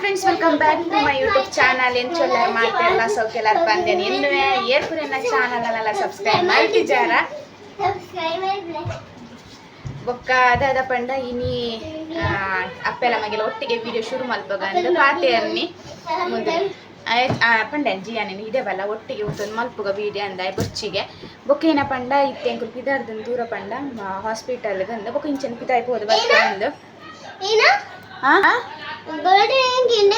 Friends welcome back to my YouTube channel ಎಂಚೊಲ್ಲರ್ ಮಾತೆಲ್ಲ ಸೌಖ್ಯಲರ್ ಬಂದೇನೆ. ಇನ್ನು ಏರ್ಪುರಿನ ಚಾನಲ್ನೆಲ್ಲ ಸಬ್ಸ್ಕ್ರೈಬ್ ಮಾಡ್ತಿದ್ದಾರ? ಬೊಕ್ಕ ಅದಾದ ಪಂಡ ಇನಿ ಅಪ್ಪೆಲ್ಲ ಅಪ್ಪೆಲ ಮಗೆಲ ಒಟ್ಟಿಗೆ ವಿಡಿಯೋ ಶುರು ಮಲ್ಪಗ ಅಂತ ಪಾತೆಯರ್ನಿ ಮುಂದೆ ಪಂಡ ಜಿಯಾನೇನು ಇದೆ ಬಲ್ಲ ಒಟ್ಟಿಗೆ ಉಂಟೊಂದು ಮಲ್ಪುಗ ವಿಡಿಯೋ ಅಂದ ಬೊಚ್ಚಿಗೆ ಬೊಕ್ಕ ಏನ ಪಂಡ ಇತ್ತೆ ಅಂಕುಲ್ ಪಿದಾರ್ದನ್ ದೂರ ಪಂಡ ಹಾಸ್ಪಿಟಲ್ಗೆ ಅಂದ. ಬೊಕ್ಕ ಇಂಚನ್ ಪಿದಾಯ್ ಬರ್ತಾ ಬರ್ತ ಅಂದು. ಹಾ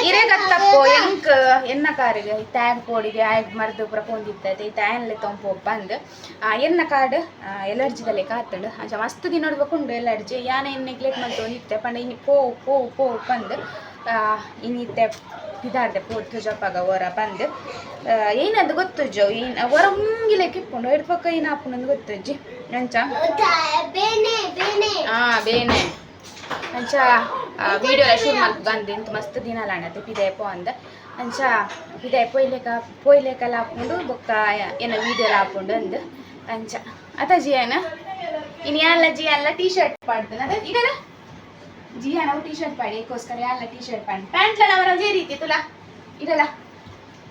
ಇರೇಗತ್ತಪ್ಪೋ ಎಂಕ್ ಎನ್ನ ಕಾರಿಗೆ ಟ್ಯಾಗ್ ಪೋಡಿಗೆ ಆಯ್ ಮರ್ದು ಪ್ರಪೋಂದಿತ್ತೈತೆ ಟ್ಯಾನ್ಲೆ ತೊಂಪು ಬಂದು ಎನ್ನ ಕಾರ್ಡ್ ಎಲರ್ಜಿದಲ್ಲಿ ಕಾತಂಡು. ಅಂಚ ಮಸ್ತ್ ದಿನ ನೋಡ್ಬೇಕುಂಡು ಎಲರ್ಜಿ. ಯಾನ ಇನ್ನು ನೆಗ್ಲೆಕ್ಟ್ ಮಾಡ್ತು ನಿತ್ತೆ ಪಂಡ ಇನ್ನು ಪೋ ಪೋ ಪೋ ಬಂದು ಇನ್ನಿತ್ತೆ ಇದಾರ್ದೆ ಪೋತು ಜಪ್ಪಾಗ ಹೊರ ಬಂದು. ಏನದು ಗೊತ್ತುಜ್ಜು ಏನ್ ಹೊರ ಮುಂಗಿಲೆ ಕಿಪ್ಕೊಂಡು ಎಡ್ ಪಕ್ಕ ಏನು ಹಾಪುನಂದು ಗೊತ್ತಜ್ಜಿ ಅಂಚ ಹಾ ಬೇನೆ. ಅಂಚ ವಿಡಿಯೋ ಶೂಟ್ ಮಾಡಿ ಬಂದು. ಇಂತ ಮಸ್ತ್ ದಿನ ಲಾಣತೆ ಪೋ ಅಂದ. ಅಂಚ ಪಿದೆ ಪೊಯ್ಲೇಕ ಪೊಯ್ಲೇಕಲ್ಲ ಹಾಕೊಂಡು ಬೊಕ್ಕ ಏನ ವಿಡಿಯೋ ಹಾಕೊಂಡು ಅಂದು. ಅಂಚ ಅತ ಜಿಯಾನ? ಇನ್ನು ಯಾಲ್ಲ ಜಿಯಲ್ಲ ಟೀ ಶರ್ಟ್ ಪಾಡ್ತಾನೆ ಅದ ಈಗಲ್ಲ ಜಿಯಾ ನಾವು ಟೀ ಶರ್ಟ್ ಪಾಡಿ. ಏಕೋಸ್ಕರ ಯಾಲ್ಲ ಟೀ ಶರ್ಟ್ ಪಾಡಿ. ಪ್ಯಾಂಟ್ಲ ಅವರ ಒಂದೇ ರೀತಿ ತುಲ ಪ್ಯಾಂಟ್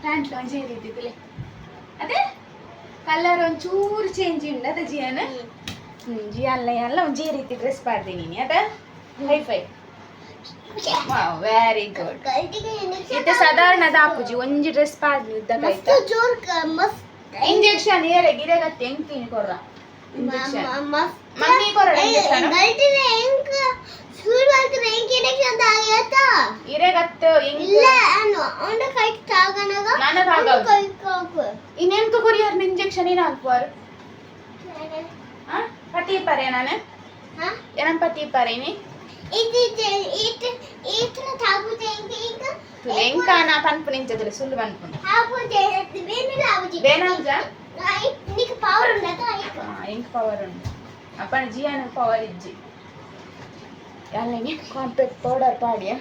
ಪ್ಯಾಂಟ್ಲ ಒಂದೇ ರೀತಿ ತುಲೆ ಅದೇ? ಕಲರ್ ಒಂಚೂರು ಚೇಂಜ್ ಉಂಡು ಅದ ಜಿಯಾನ? ಹ್ಮ್. ಜಿಯಲ್ಲ ಎಲ್ಲ ಒಂದೇ ರೀತಿ ಡ್ರೆಸ್ ಪಾಡ್ದೆ ನೀನು. ಅದ? ಹೈ ವೆರಿ ಗುಡ್ ಸಾಧಾರಣ ದಾಪುಜಿ ಒಂಜಿ ಡ್ರೆಸ್ ಪಾಡ್ಲಿ ಮಸ್ತ್ ಇಂಜೆಕ್ಷನ್ ಏರೆ ಗಿರೆಗತ್ತೆ ಹೆಂಗ್ ತಿನ್ ಕೊರ್ರ ಇಂಜೆಕ್ಷನ್ ಮಮ್ಮಿ ಕೊರಡ ಇಂಜೆಕ್ಷನ್ ಇರೆಗತ್ತ ಹೆಂಗ್ ಇನ್ನೆಂಕ ಕೊರಿಯರ್ ಇಂಜೆಕ್ಷನ್ ಏನ ಹಾ ಪತಿ ಪರೆ ನಾನು ಏನಂ ಪತಿ ఇంకా నా పని పని చదివే సుళ్ళు పనుకున్నాను వేణాజా నీకు పవర్ ఉండదా ఇంక పవర్ ఉంది అప్పుడు జీ అని పవర్ ఇచ్చి వాళ్ళని కాంపెక్ట్ పౌడర్ పాడియా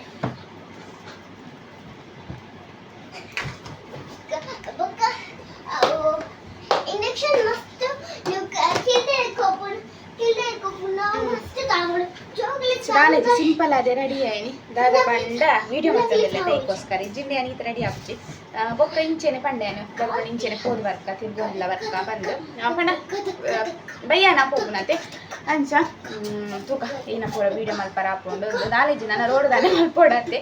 ಕಾಲೇಜ್ ಸಿಂಪಲ್ ಅದೇ ರೆಡಿ ಆಯ್ನಿ ದಾದ ಪಂಡ ವಿಡಿಯೋ ಮಾಡ್ತದಿಲ್ಲ ಟೈಕೋಸ್ಕರ ಜಿಂಡಿ ಅನಿತ ರೆಡಿ ಆಪ್ಚಿ ಬೊಕ್ಕ ಇಂಚೆನೆ ಪಂಡೆನು ಬರ್ಕೊಂಡು ಇಂಚೆನೆ ಕೋದಿ ವರ್ಕ ತಿರ್ಗೋಲ್ಲ ವರ್ಕ ಬಂದು. ಪಂಡ ಬಯ್ಯಾನ ಪೋಗುನತೆ ಅಂಚ ತೂಕ, ಏನಪ್ಪ ಪೋಡ ವಿಡಿಯೋ ಮಲ್ಪರ ಹಾಕೊಂಡು ನಾಲೆಜ್ ನನ್ನ ರೋಡ್ ದಾನೆ ಮಲ್ಪೋಡತ್ತೆ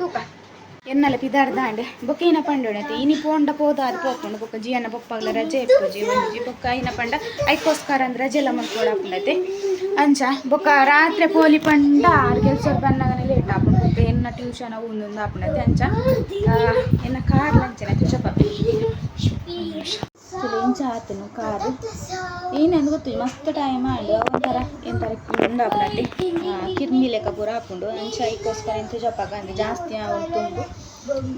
ತೂಕ. ಎನ್ನಲ್ಲ ಪಿದಾರ್ದಾಂಡೆ ಬೊಕ್ಕ ಏನ ಪಂಡೋಣತೆ. ಇನಿ ಪೋಂಡ ಪೋದ ಪೋಪುಂಡು. ಬೊಕ್ಕ ಜಿಯನ್ನ ಬೊಪ್ಪಾಗ್ಲ ರಜೆ ಇಪ್ಪುಜಿ ಒಂಜಿ ಬೊಕ್ಕ ಐನ ಪಂಡ ಐಕೋಸ್ಕರ ಅಂದ್ರೆ ರಜೆ ಎಲ್ಲ ಮಲ್ಪೋಡ ಪುಂಡತೆ ಅಂಚ, ಬೊಕ್ಕ ರಾತ್ರಿ ಪೋಲಿ ಪಂಡ ಆರು ಕೆಲಸ ಬಂದಾಗ ಲೇಟ್ ಆಪುಂಡು ಬೊಕ್ಕ ಎನ್ನ ಟ್ಯೂಷನ್ ಒಂದೊಂದು ಆಪುಂಡತೆ. ಅಂಚ ಎನ್ನ ಕಾರ್ ಲಂಚನ ತುಷಪ ಎಂಚ ಆತನು ಕಾರು ಏನಂದು ಗೊತ್ತು ಮಸ್ತ್ ಟೈಮ್ ಮಾಡಿ ಒಂಥರ ಎಂತರ ಉಂಡಾಪುನತ್ತೆ ಕಿರ್ಮಿ ಲೆಕ್ಕ ಪೂರ ಹಾಕೊಂಡು ಅಂಚ ಐಕೋಸ್ಕರ ಎಂತ ಜಪ್ಪಾಗ ಅಂದ್ರೆ ಜಾಸ್ತಿ ಅವ್ರು ತುಂಬು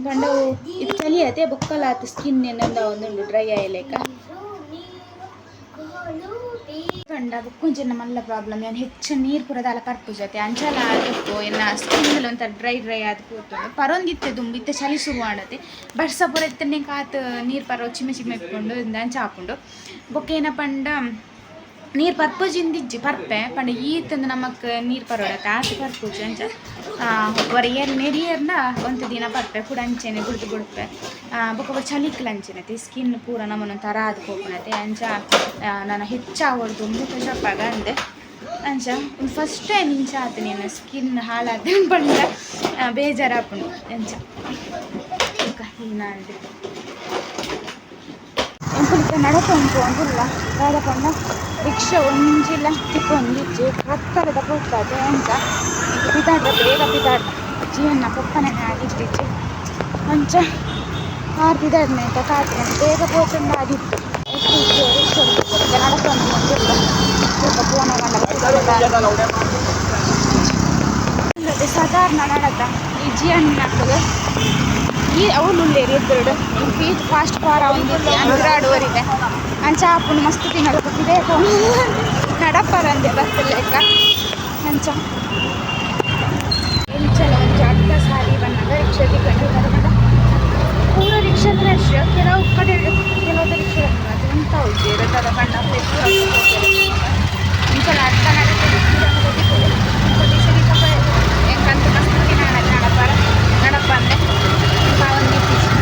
ಗಂಡವು ಇದು ಚಲಿಯತ್ತೆ ಬೊಕ್ಕಲಾತ ಸ್ಕಿನ್ ಏನಂದ ಒಂದುಂಡು ಡ್ರೈ ಆಯ್ಲೆಕ್ಕ ಗಂಡ ಬೊಕ್ಕೊಂಚೆನ್ನ ಮಲ್ಲ ಪ್ರಾಬ್ಲಮ್ ಏನು ಹೆಚ್ಚು ನೀರು ಪುರದಾಲ ಕರ್ಪು ಜೊತೆ. ಅಂಚಲ ಆದಪ್ಪು ಎನ್ನ ಸ್ಕಿನ್ ಒಂಥರ ಡ್ರೈ ಡ್ರೈ ಆದ ಕೂತು. ಪರೊಂದಿತ್ತೆ ದುಂಬು ಇತ್ತೆ ಚಳಿ ಶುರು ಮಾಡತ್ತೆ ಬರ್ಸ ಪುರ ಇತ್ತನೆ ಕಾತ್ ನೀರು ಪರ ಚಿಮ್ಮೆ ಚಿಮ್ಮೆ ಇಟ್ಕೊಂಡು, ಇಂದ ಹಾಕೊಂಡು. ಬೊಕ್ಕ ಏನಪ್ಪ ನೀರು ಪರ್ಪುಜಿಂದಿಜ್ಜಿ ಪರ್ಪೆ ಪಂಡ ಈತಂದು ನಮಕ್ ನೀರು ಪರೋಡಕ್ಕೆ ಆಸೆ ಪರ್ಪುಜಿ ಅಂಚ ಒರ ಏರ್ ನೆರಿಯರ್ನ ಒಂದು ದಿನ ಪರ್ಪೆ ಪುಡ ಅಂಚೆನೆ ಬುಡ್ದು ಬುಡ್ಪೆ ಬೊಕ್ಕ ಚಲಿಕ್ಲ ಅಂಚೆನತೆ ಸ್ಕಿನ್ ಪೂರ ನಮ್ಮನ್ನು ತರ ಆದ್ ಹೋಗ್ನತೆ ಅಂಚ ನಾನು ಹೆಚ್ಚಾಗೋದು ಮುಖ ಶಪ್ಪಾಗ ಅಂದೆ. ಅಂಚ ಫಸ್ಟ್ ಟೈಮ್ ಇಂಚ ಆತು ನೀನು ಸ್ಕಿನ್ ಹಾಳಾದ ಬಂದ ಬೇಜಾರಾಪುಂಡು ಅಂಚ ಹೀನಾಂಡೆ ಉಂಟು ಒಂದಿಲ್ಲ ಅಂದಿಲ್ಲ ದಾದಪಂಡ ರಿಕ್ಷಾ ಒಂಜಿಲ್ಲ ತಿಕ್ಕೊಂದಿಜ್ಜಿ ಹತ್ತರದ ಹೋಗ್ತದೆ ಅಂತ. ಪಿದಾಡ ಬೇಗ ಪಿದಾಡ ಜೀವನ ಪಪ್ಪನೆ ಆಗಿದ್ದಿಜ್ಜಿ ಮುಂಚ ಆರು ಬಿದಾಡ್ನೆ ಅಂತ ಕಾತ್ರೆ ಬೇಗ ಪೋತಂಡ ಆದಿತ್ತು ರಿಕ್ಷಾ ಫೋನಾಗಲ್ಲ ಮತ್ತೆ ಸಾಧಾರಣ ನಡತ. ಈ ಜೀವನ ಹಾಕೋದು ಈ ಅವಳು ಎದುರುಡು ಫೀಟ್ ಫಾಸ್ಟ್ ಫಾರ್ ಅವನಿಗೆ ಆಡುವರಿದೆ ಅಂಚ ಅಪ್ಪನ ಮಸ್ತ್ ತಿನ್ನಲು ಕೊಟ್ಟಿದೆ ನಡಪ್ಪರ ಅಂದೆ ಬರ್ತಲೆಕ್ಕ ಅಂಚ ಎಂಚಲ ಒಂಚ ಅಡ್ಡ ಸಾರಿ ಬಣ್ಣದ ರಿಕ್ಷಾ ತಿಕೊಂಡು ಕರ್ಕೊಂಡ ಪೂರ ರಿಕ್ಷಾ ರಶ್ ಕೆಲವು ಕಡೆ ಕೆಲವು ರಿಕ್ಷಾ ಅದು ಎಂತ ಉಜ್ಜಿ ರಥದ ಬಣ್ಣ ಇಂಚಲ ಅಡ್ಡ ನಡೆದು ಎಂಕಂತ ಮಸ್ತ್ ದಿನ ನಡಪಾರ ಅದಕ್ಕೋಸ್ಕರ 180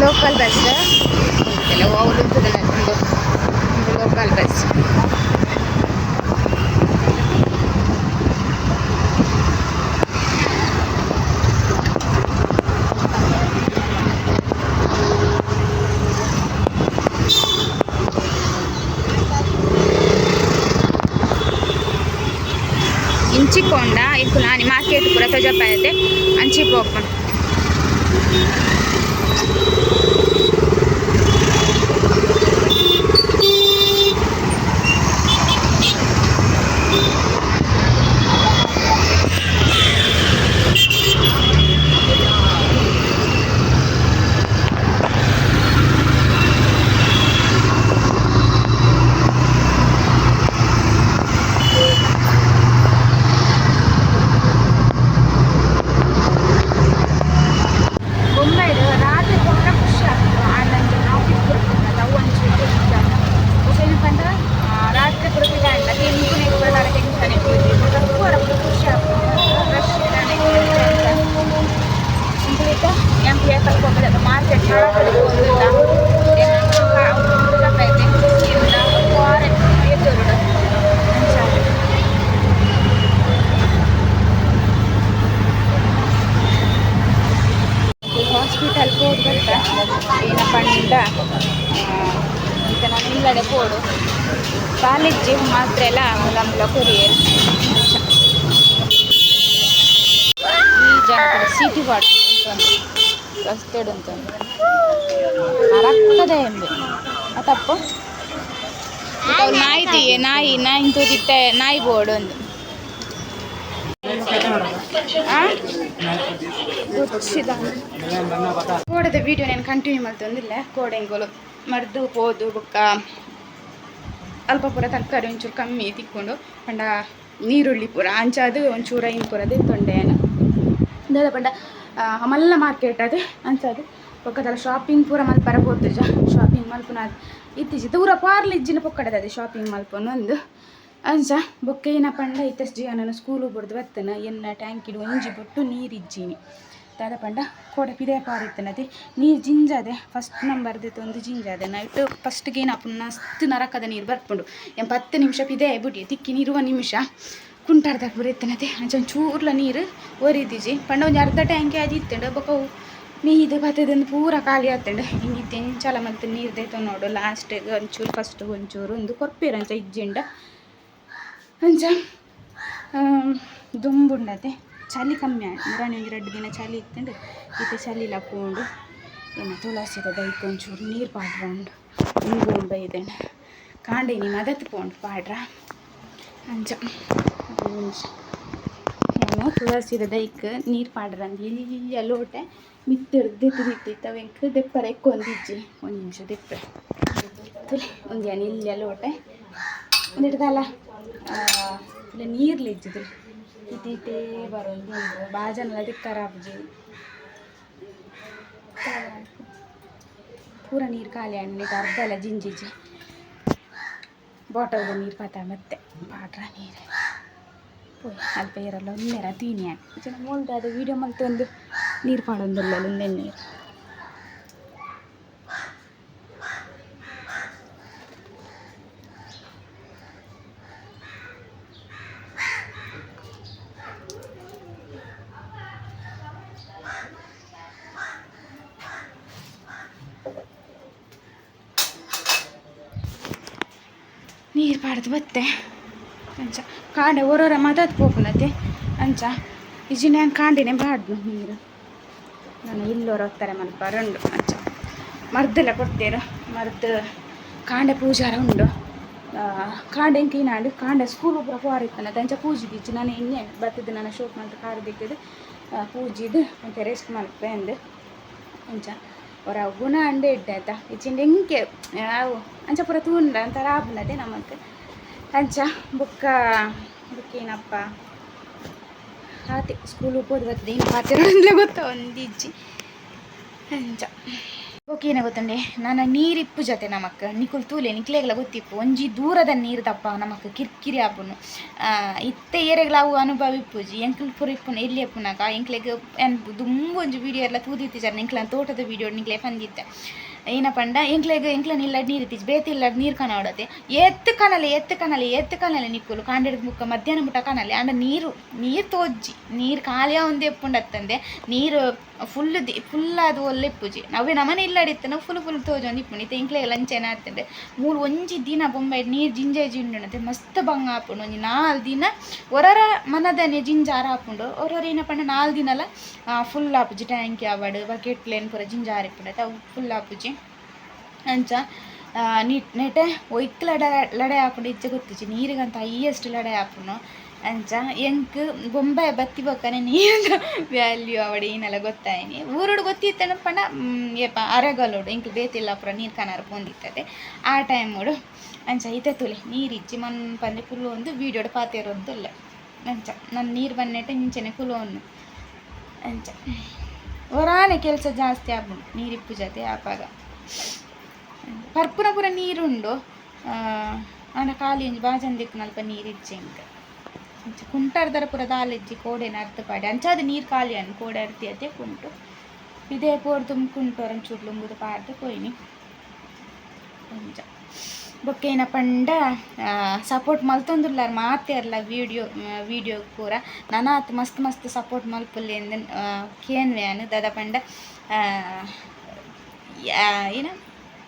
ಲೋಕಲ್ ಬಸ್ ಕೆಲವು ಒಂದು ಲೋಕಲ್ ಬಸ್ ಇಂಚಿಕೊಂಡ ಇಕ್ಕುಲಾನಿ ಮಾರ್ಕೆಟ್ ಪೂರ ತಜಪಾಯತೆ ಅಂಚಿ ಪೋಪನ್ ಮುಂಬೈದು ರಾತ್ರಿ ಪೂರ ಖುಷಿ ಆಗ್ತದೆ ಆನಂದ ಆಫೀಸ್ ಬರ್ತದೆ ಅವು ಒಂಚೂರು ಏನಪ್ಪ ಅಂದ್ರೆ ರಾತ್ರಿ ಪೂರ ಇಲ್ಲ ಕೆಂಪು ನೆಕ್ಕು ಟೆನ್ಷನ್ ಪೂರ ಪೂರ ಖುಷಿ ಆಗ್ತದೆ ರಶ್ ಇಂತ ಎಂ ಪಿ ಎಫ್ ಹೋಗೋದು ಮಾರ್ಕೆಟ್ ಹಾಸ್ಪಿಟಲ್ ಹೋಗಿ ಬರ್ತಾ ಏನಪ್ಪ ಅಂದ ಅಂತ ನಾನು ಇಲ್ಲದೆ ಪೋಡು ಕಾಲೇಜ್ ಮಾತ್ರ ಎಲ್ಲ ಕೊರಿಯರ್ ಈ ಜಾಗ ಸಿಟಿ ಬಾಟ್ ರಸ್ತೆಡ್ ಅಂತ. ರಕ್ತದ ಎಂಬೆ. ತಪ್ಪ ನಾಯಿ ತೀಯೆ ನಾಯಿ ನಾಯಿ ತೂದಿತ್ತೆ ನಾಯಿ ಬೋರ್ಡ್ ಒಂದು. ಕೋಡದ ವಿಡಿಯೋ ನಾನು ಕಂಟಿನ್ಯೂ ಮಾಡ್ತಂದಿಲ್ಲ ಕೋಡೆಂಗೋಲು ಮರ್ದು ಪೋದು ಬೊಕ್ಕ. ಅಲ್ಪ ಪೂರ ತರಕಾರಿ ಒಂಚೂರು ಕಮ್ಮಿ ತಿಕ್ಕೊಂಡು ಪಂಡ ನೀರುಳ್ಳಿ ಪೂರ ಅಂಚಾದು ಒಂಚೂರ ಇನ್ ಅದೇ ತೊಂಡೆಯನ್ನು ದಾದ ಪಂಡ ಮಲ್ಲ ಮಾರ್ಕೆಟ್ ಅದು ಅಂಚದು ಪಕ್ಕದಲ್ಲ ಶಾಪಿಂಗ್ ಪೂರ ಮಲ್ಪರ ಪೋತುಜ ಶಾಪಿಂಗ್ ಮಲ್ಪುನ ಇತ್ತೀಚೆ ದೂರ ಪಾರ್ಲಿಜ್ಜಿನ ಪೊಕ್ಕಡದದೆ ಪೊಕ್ಕಡದ ಅದು ಶಾಪಿಂಗ್ ಮಲ್ಪನ ಒಂದು. ಅಂಚ, ಬೊಕ್ಕ ಏನ ಪಂಡ, ಇತ್ತಷ್ಟು ಜೀವನ ಸ್ಕೂಲು ಬಿಡ್ದು ಬರ್ತೇನೆ ಎನ್ನ ಟ್ಯಾಂಕಿಡು ಒಂಜಿ ಬೊಟ್ಟು ನೀರು ಇಜ್ಜಿನಿ ದಾದ ಪಂಡ, ಕೋಡೆ ಪಿದೆ ಪಾರಿತ್ತನದೆ ನೀರು ಜಿಂಜಾದೆ ಫಸ್ಟ್ ನಂಬರ್ದಿತ್ತು ಒಂದು ಜಿಂಜಾದೆ. ನೈಟ್ ಫಸ್ಟ್ಗೆ ಏನಪ್ಪ ಮಸ್ತ್ ನರಕದ ನೀರು ಬರ್ಕೊಂಡು ಎಂಪ ಹತ್ತು ನಿಮಿಷ ಪಿದೆ ಬಿಡಿ, ತಿಕ್ಕಿ ನೀರುವ ನಿಮಿಷ. ಕುಂಟಾಡ್ದಾಗ ಬರೀತನದೆ ಅಂಚ ಚೂರ್ಲ ನೀರು ಒರಿದಿಜಿ. ಪಂಡ ಒಂದು ಅರ್ಧ ಟ್ಯಾಂಕಿ ಅದು ಇತ್ತಂಡು ಬೊಕ್ಕ ನೀದು ಬತ್ತದಂದು ಪೂರ ಖಾಲಿ ಆತಂಡು ಹಿಂಗೆ ತೆಂಚಲ ಮತ್ತೆ ನೀರು ದೈತ ನೋಡು ಲಾಸ್ಟಿಗೆ ಒಂಚೂರು ಫಸ್ಟ್ ಒಂಚೂರು ಒಂದು ಕೊರ್ಪೇರಂಚ ಇಜ್ಜಿಂಡ. ಅಂಚ ದುಂಬುಂಡತೆ. ಚಳಿ ಕಮ್ಮಿ ಮುರಾಣಿಗೆ ಎರಡು ದಿನ ಚಳಿ ಇತ್ತಂಡು ಇದು ಚಳಿ ಲಕ್ಕೊಂಡು ಏನು ತುಳಸಿದ ದೈಕ್ ಒಂಚೂರು, ನೀರು ಪಾಡ್ರಂಡು ಹಿಂಗು ಬೈದೆಂಡು ಕಾಂಡೇನಿ ಮದತ್ ಪೋಂಡು ಪಾಡ್ರ. ಅಂಚ ಒಂದು ನಿಮಿಷ ಏನು ತುಳಸಿದ ದೈಕ್ ನೀರು ಪಾಡ್ರಂದು ಇಲ್ಲಿ ಲೋಟೆ ಮಿತ್ತಿಡ್ದು ದೆತ್ತು ದಿತ್ತಿತ್ತವೆಂಕ್ ದೆಪ್ಪರ ಎಕ್ಕೊಂದಿಜ್ಜಿ ಒಂದು ನಿಮಿಷ ದೆಪ್ಪೆ. ತುಲಿ ಒಂದು ಇಲ್ಲಿ ಲೋಟೆ ಒಂದಿಡ್ದಲ್ಲ ಇಲ್ಲ ನೀರ್ಲಿ ಇಜ್ಜಿದ್ರು ಇತೀಟೇ ಬರೋದು ಬಾಜನೆಲ್ಲ ದಿಕ್ಕರಾಬ್ಜಿ ಪೂರ ನೀರು ಖಾಲಿ ಹಣ್ಣಿಗೆ ಅರ್ಧ ಎಲ್ಲ ಜಿಂಜಿಜಿ ಬಾಟಲ್ದ ನೀರು ಪಾತ ಮತ್ತೆ ಪಾಟ್ರ ನೀರು ಪೋಯ್ ಅಲ್ಪ ಇರಲ್ಲ ಒಂದೇರ ತೀನಿ ಹಾಕಿ ಜನ ಮೋಲ್ದ ಅದು ವೀಡಿಯೋ ಮಲ್ತು ಒಂದು ನೀರು ಪಾಡೊಂದಿಲ್ಲ ಒಂದೇ ನೀರು ಪಾಡ್ದು ಬತ್ತೆ. ಅಂಚ. ಕಾಂಡೆ, ಓರೋರ ಮದತ್ ಪೋಪುನತೆ ಅಂಚ. ಇಜಿನ ಕಾಂಡಿನೇ ಬಾಡ್ದು ನೀರು. ನಾನು ಇಲ್ಲೋರು ಹೋಗ್ತಾರೆ ಮಲ್ಪ ರಂಡು. ಅಂಚ. ಮರ್ದೆಲ್ಲ ಕೊಡ್ತೇರು. ಮರ್ದು ಕಾಂಡೆ ಪೂಜಾರ ಉಂಡು. ಕಾಂಡೆ ತಿನ್ನಾಂಡು ಕಾಂಡೆ ಸ್ಕೂಲ್ ಒಬ್ಬರ ಪೋರಿತ್ತನ ಅಂಚ ಪೂಜೆ ದಿಚ್ಚು ನಾನು ಇನ್ನೇ ಬರ್ತಿದ್ದೆ ನಾನು ಶೋಕ್ ಮಾಡ್ದು ಕಾರು ಬೇಕಿದ್ದು ಪೂಜಿದು ಅಂತ ರೆಸ್ಟ್ ಮಲ್ಪೆ ಅಂದು. ಅಂಚ. ಅವರ ಗುಣ ಅಂಡೆ ಇಡ್ಡೆ ಆಯ್ತಾ. ಇಚ್ಚಿಂಡೆ ಹಿಂಗೆ? ಅವು. ಅಂಚ ಪುರ ತೂಂಡ ಅಂತ ರಾಬ್ನದೇ ನಮಕ್ ಅಂಚ, ಬುಕ್ಕ, ಬುಕ್ಕೇನಪ್ಪ? ಆತೆ ಸ್ಕೂಲ್ ಹೋಗೋದು ಬರ್ತದೆ ಏನು ಪಾತ್ರೆ ಗೊತ್ತಾ? ಒಂದಿಜ್ಜಿ ಅಂಚ. ಓಕೆನ ಗೊತ್ತಂಡೆ? ನಾನು ನೀರಿಪ್ಪು ಜೊತೆ ನಮಕ್ ನಿಕುಲ್ ತೂಲೆ, ನಿಕ್ಲೆಗ್ಲ ಗೊತ್ತಿಪ್ಪು. ಒಂಜಿ ದೂರದ ನೀರು ದಪ್ಪ ನಮಕ್ ಕಿರಿಕಿರಿ ಆಪುನು ಇತ್ತೆ ಏರೆಗ್ಲ ಅವು ಅನುಭವ ಇಪ್ಪುಜಿ. ಎಂಕ್ಲ್ ಪುರ ಇಪ್ಪುನು, ಎಲ್ಲಿ ಇಪ್ಪುನಾಗ ಎಂಕ್ಲೆಗ್ ದುಂಬು ಒಂಜಿ ವಿಡಿಯೋ ಎಲ್ಲ ತೂದಿತ್ತಿಜಾರ ಎಂಕ್ಲ ತೋಟದ ವಿಡಿಯೋ ನಿಕ್ಲೆ ಪಂದಿತ್ತೆ ಏನ ಪಂಡ, ಎಂಕ್ಲೆಗ್, ಎಂಕ್ಲ ನಿಲ್ಲಡ್ ನೀರು ಇತ್ತಿಜ್ ಬೇತಿ ಇಲ್ಲಡ್ ನೀರು ಕನೋಡತೆ ಎತ್ತು ಕನಲೆ ಎತ್ತು ಕನಲೆ ಎತ್ತು ಕನಲೆ ನಿಕ್ಕುಲು ಕಾಂಡಿದ ಮುಕ್ಕ ಮಧ್ಯಾಹ್ನ ಮುಟ್ಟ ಕನಲೆ ಅಂಡ ನೀರು ನೀರು ತೋಜ್ಜಿ. ನೀರು ಖಾಲಿಯ ಒಂದೇ ಎಪ್ಪುಂಡತ್ತಂದೆ ನೀರು ಫುಲ್ ದಿ ಫುಲ್ ಅದು ಒಳ್ಳೆ ಇಪ್ಪುಜಿ ನಾವೇ ನಮನೆ ಇಲ್ಲಡಿತ್ತು ನಾವು ಫುಲ್ ಫುಲ್ ತೋಜೊಂದು ಇಪ್ಪುಣಿ ಎಂಕ್ಲೆ ಲಂಚ್ ಏನಾಗ್ತದೆ ಮೂರು, ಒಂಜಿ ದಿನ ಬೊಂಬೆ, ನೀರು ಜಿಂಜೆ ಜಿಂಡುಣತೆ ಮಸ್ತ್ ಬಂಗ ಆಪುಂಡು ಒಂಜಿ ನಾಲ್ ದಿನ ಒರರ ಮನದನೆ ಜಿಂಜಾರ ಆಪುಂಡು ಒರೊರ ಏನಪ್ಪ ನಾಲ್ ದಿನಲ ಫುಲ್ ಆಪುಜಿ ಟ್ಯಾಂಕಿ ಬಕೆಟ್ ಲೇನ್ ಪೂರ ಜಿಂಜಾರ ಇಪ್ಪುಂಡತೆ ಅವು ಫುಲ್ ಆಪುಜಿ ಅಂಚ ನೀಟ್ ನೆಟೆ ಒಯ್ಕ್ ಲಡ, ಲಡೆ ಹಾಕೊಂಡು ಇಜ್ಜೆ ಗೊತ್ತಿಜ್ಜಿ ನೀರಿಗಂತ ಹೈಯೆಸ್ಟ್ ಲಡೆ ಹಾಪುನು ಅಂಚ, ಎಂಕ್ ಬೊಂಬೆ ಬತ್ತಿ ಬೊಕ್ಕನೆ ನೀ ವ್ಯಾಲ್ಯೂ ಅವಡೆ ಏನೆಲ್ಲ ಗೊತ್ತಾಯಿನಿ. ಊರೋಡು ಗೊತ್ತಿತ್ತನ ಪಂಡ ಏಪ ಅರಗಲೋಡು ಬೇತಿಲ್ಲ ಅಪ್ಪ ನೀರು ಕನಾರ ಪೊಂದಿತ್ತದೆ ಆ ಟೈಮೋಡು ಅಂಚ ಇತ ತುಲೆ, ನೀರು ಇಜ್ಜಿ ಮನ್ ಪಂದೆ ಕುಲು ಒಂದು ವೀಡಿಯೋಡು ಇಲ್ಲ ಅಂಚ ನನ್ನ ನೀರು ಬನ್ನೆಟ್ಟೆ ಮುಂಚೆನೆ ಕುಲು ಒಂದು ಅಂಚ, ಹೊರಾನೆ ಕೆಲಸ ಜಾಸ್ತಿ ಆಪುಂಡು ನೀರಿಪ್ಪು ಜೊತೆ ಆಪಾಗ. ಪರ್ಪುನ ಪೂರ ನೀರುಂಡು ಆನ ಖಾಲಿ ಬಾಜನ್ ದಿಕ್ಕು ನಲ್ಪ ನೀರು ಇಜ್ಜಿ ಇಂಕ. ಕುಂಟಾರ್ದರ ಪೂರ ದಾಲಿಜ್ಜಿ ಕೋಡೆನ ಅರ್ಥ ಪಾಡಿ. ಅಂಚಾದ ನೀರು ಖಾಲಿ ಅನ್ನು ಕೋಡೆ ಅರ್ತಿ ಕುಂಟು. ಇದೇ ಪೋರ್ ತುಂಬ್ಕುಂಟು ಚೂಡ್ಲು ಮುಂಗುದು ಪಾಡ್ದು ಪೋಯ್ನಿ ಅಂಚ ಬೊಕ್ಕೇನ ಪಂಡ ಸಪೋರ್ಟ್ ಮಲ್ತೊಂದುಲ್ಲಾರ ಮಾತೇರ್ಲ ವೀಡಿಯೋ ವೀಡಿಯೋ ಪೂರ. ನನಾತ್ ಮಸ್ತ್ ಮಸ್ತ್ ಸಪೋರ್ಟ್ ಮಲ್ಪುಲ್ಲೆ ಎಂದ ಕೇನ್ ವ್ಯಾನ್ ದದ ಪಂಡ ಯಾ-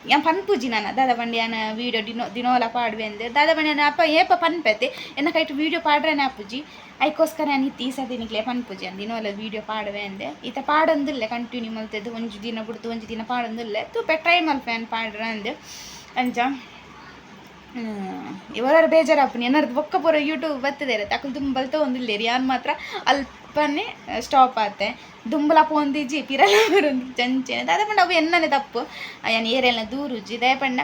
ಏನ ಪನ್ಪುಜಿ ನಾನು ದಾದ ಬಂಡಿ ಯಾನ ವೀಡಿಯೋ ದಿನೋ ದಿನೋಲ ಪಾಡುವೆ ಅಂದೆ ದಾದ ಬಂಡಿ ಯಾನ ಅಪ್ಪ ಏಪ ಪನ್ಪೆತೆ ಎನ್ನ ಕೈಟ್ ವೀಡಿಯೋ ಪಾಡ್ರೇನೆ ಅಪ್ಪುಜಿ ಐಕೋಸ್ಕರ ನಾನು ಇತ್ತು ಈ ಸತಿ ನಿಕ್ಲೆ ಪನ್ಪುಜಿ ಅಂದ್ ದಿನೋಲ ವೀಡಿಯೋ ಪಾಡುವೆ ಅಂದೆ ಈತ ಪಾಡೊಂದಿಲ್ಲ ಕಂಟಿನ್ಯೂ ಮಲ್ತದ್ದು ಒಂಜಿ ದಿನ ಬಿಡ್ತು ಒಂಜಿ ದಿನ ಪಾಡೊಂದಿಲ್ಲ ತೂಪೆ ಟ್ರೈ ಮಲ್ಪೆ ಅನ್ ಪಾಡ್ರ ಅಂದೆ ಅಂಚ ಇವರ ಬೇಜಾರಾಪುನಿ ಏನಾರ್ದು ಬೊಕ್ಕ ಪೂರ ಯೂಟ್ಯೂಬ್ ಬರ್ತದೆ ಇರತ್ತೆ ಅಕ್ಕಲು ಬಲ್ತ ಒಂದಿಲ್ಲ ಯಾನ್ ಮಾತ್ರ ಅಲ್ಪನೇ ಸ್ಟಾಪ್ ಆತೆ ದುಂಬಲ ಪೋಂದಿಜಿ ಪಿರಲ ಬರೊಂದು ಚಂಚೆನೆ ದಾದ ಪಂಡ ಅವು ಎನ್ನನೆ ತಪ್ಪು. ಯಾನ್ ಏರೆಲ್ಲ ದೂರುಜಿ ದಯ ಪಂಡ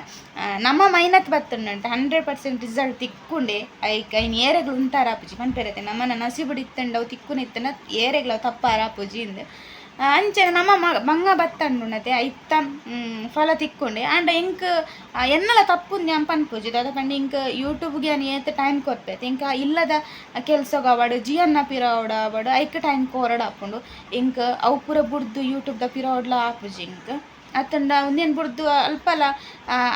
ನಮ್ಮ ಮೈನತ್ ಬತ್ತುಂಡಂಟ ಹಂಡ್ರೆಡ್ ಪರ್ಸೆಂಟ್ ರಿಸಲ್ಟ್ ತಿಕ್ಕೊಂಡೆ. ಐಕ್ ಐನ್ ಏರೆಗಳು ಉಂಟಾರಾಪುಜಿ ಪನ್ಪೆರತೆ ನಮ್ಮನ ನಸಿಬುಡು ಇತ್ತಂಡ ಅವು ತಿಕ್ಕುನ ಇತ್ತನ ಏರೆಗಳು ಅವು ತಪ್ಪಾರ ಆಪುಜಿ ಇಂದು. ಆ, ಅಂಚನೆ ನಮ್ಮ ಮ ಮಂಗ ಬತ್ತಂಡುನತೆ ಐತ್ತ ಮ್, ಫಲ ತಿಕ್ಕೊಂಡೆ. ಆಂಡ ಇಂಕ್ ಎನ್ನಲ ತಪ್ಪು ನ್ಯಾನ್ ಪನ್ಪುಜಿ ದಾದ ಪಂಡ ಇಂಕ್ ಯೂಟ್ಯೂಬ್ಗೆ ಅನಿ ಏತ್ ಟೈಮ್ ಕೊರ್ಪೇತೆ ಇಂಕ ಇಲ್ಲದ ಕೆಲ್ಸಗ ಅವಡು ಜಿಯನ್ನ ಪಿರಾವಡ ಅವಡು ಐಕ್ ಟೈಮ್ ಕೋರಡ ಹಾಕೊಂಡು ಇಂಕ್ ಅವು ಪೂರ ಬುಡ್ದು ಯೂಟ್ಯೂಬ್ದ ಪಿರಾವಡ್ಲ ಆಪುಜಿ ಇಂಕ್. ಅತ್ತಂಡ ಒಂದೇನು ಬುಡ್ದು ಅಲ್ಪಲ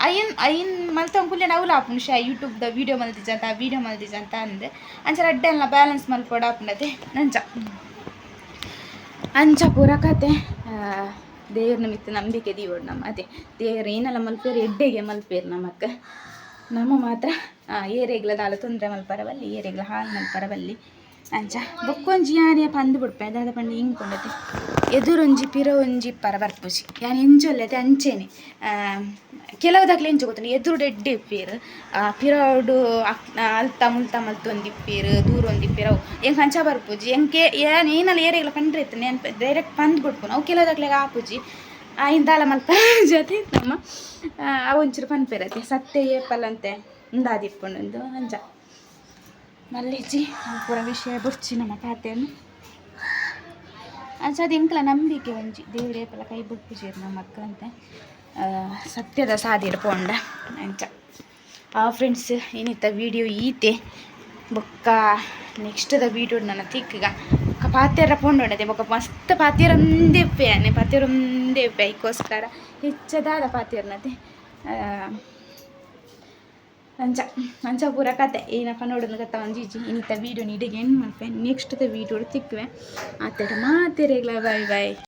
ಅಯ್ಯನ್ ಐನ್ ಐನ್ ಮಲ್ತಂಕುಲ್ಲೇನ ಅವ್ಲ ಆಪುಂಡು ಶಾ ಯೂಟ್ಯೂಬ್ದ ವೀಡಿಯೋ ಮಲ್ತಿಜಂತ ವೀಡಿಯೋ ಮಲ್ತಿಜಂತ ಅಂದೆ. ಅಂಚ ರಡ್ಡೆಲ್ಲ ಬ್ಯಾಲೆನ್ಸ್ ಮಲ್ಪೊಡ ಆಪುಂಡತೆ ಅಂಚ ಅಂಚ ಪೂರ ಕತೆ. ದೇವ್ರ ಮಿತ್ತ ನಂಬಿಕೆ ದೀವೋಡು ನಮ್ಮ ಅದೇ. ದೇವ್ರ ಏನಲ್ಲ ಮಲ್ಪೇರು ಎಡ್ಡೆಗೆ ಮಲ್ಪೇರು ನಮಕ್ಕ. ನಮ್ಮ ಮಾತ್ರ ಏರೆಗ್ಲ ದಾಲ ತೊಂದರೆ ಮಲ್ಪರವಲ್ಲಿ ಏರೆಗ್ಲ ಹಾಲು ಮಲ್ಪರವಲ್ಲಿ. ಅಂಚ. ಬೊಕ್ಕೊಂಜಿ ಯಾನೇ ಪಂದು ಬಿಡ್ಪೆ? ದಾದ ಪಂಡು ಹಿಂಕೊಂಡತೆ ಎದುರೊಂಜಿ ಪಿರ ಒಂಜಿ ಪರ ಬರ್ಪುಜಿ ಯಾನ್ ಎಂಜೊಲ್ಲತೆ ಅಂಚೆನೆ. ಕೆಲವು ಕೆಲವುದಾಗ್ಲಿ ಎಂಚ ಗೊತ್ತುಂಡು ಎದುರು ಎಡ್ಡೆ ಆ ಪಿರೌಡು ಅಲ್ತ, ಮುಲ್ತ ಮಲ್ತೊಂದಿಪ್ಪೇರು ದೂರ ಒಂದಿಪ್ಪೇರು ಎಂಕ್ ಹಂಚ ಬರ್ಪುಜಿ? ಎಂಕೆ ಏನ್, ಏನಲ್ಲ ಏರೆಗ್ಲ ಪಂಡ್ರೆ ಇತ್ತು ನೆನ್ ಡೈರೆಕ್ಟ್ ಪಂದ್ ಬಿಡ್ಪುನು. ಅವು ಕೆಲವುದಾಗ್ಲಾಗ ಆಪುಜಿ. ಇಂದಾಲ ಮಲ್ಪ ಜೊತೆ ನಮ್ಮ ಅವು ಒಂಚೂರು ಪನ್ಪೇರತೆ ಸತ್ಯ ಏಪಲ್ಲಂತೆ ಇಂದಾದಿಪ್ಪುಂಡು ಅಂಚ. ಮಲ್ಲಿಜಿ ಪೂರ ವಿಷಯ ಬುರ್ಚಿ, ನಮ್ಮ ಖಾತೆಯನ್ನು ಅದು ನಂಬಿಕೆ ಒಂಜಿ. ದೇವ್ರೆ ಪಲ ಕೈ ಬುಡ್ಪುಜೇರು ನಮ್ಮ ಮಕ್ಕಳಂತೆ. ಸತ್ಯದ ಸಾದಿರ ಪೋಂಡ ಅಂಚ. ಆ ಫ್ರೆಂಡ್ಸ್ ಏನಿತ್ತ ವಿಡಿಯೋ ಈತೆ. ಬೊಕ್ಕ ನೆಕ್ಸ್ಟ್ದ ವಿಡಿಯೋ ನನ್ನ ತಿಕ್ಕಗ. ಪಾತ್ಯರ ಪೋಂಡೋಡದೆ ಬೊಕ್ಕ ಮಸ್ತ್ ಪಾತ್ಯರೊಂದೇ ಉಪ್ಪೆ ಪಾತ್ಯರೊಂದೇ ಪೇ ಐಕೋಸ್ಕರ ಹೆಚ್ಚದಾದ ಪಾತ್ಯರ್ನತೆ ಅಂಚ ಅಂಚ ಪೂರ ಕತೆ. ಏನಪ್ಪ ನೋಡೋದು ಕತ್ತ ಒಂಜಿಜಿ ಇಂಥ ವೀಡಿಯೋ ನೀಡಿಗೆ ಏನು ಮಾಡ್ಪೆ ನೆಕ್ಸ್ಟ್ ವೀಡಿಯೋ ತಿಕ್ಕುವೆ. ಥರ ಮಾತೆರೆಗ್ಲ ಬಾಯ್ ಬಾಯ್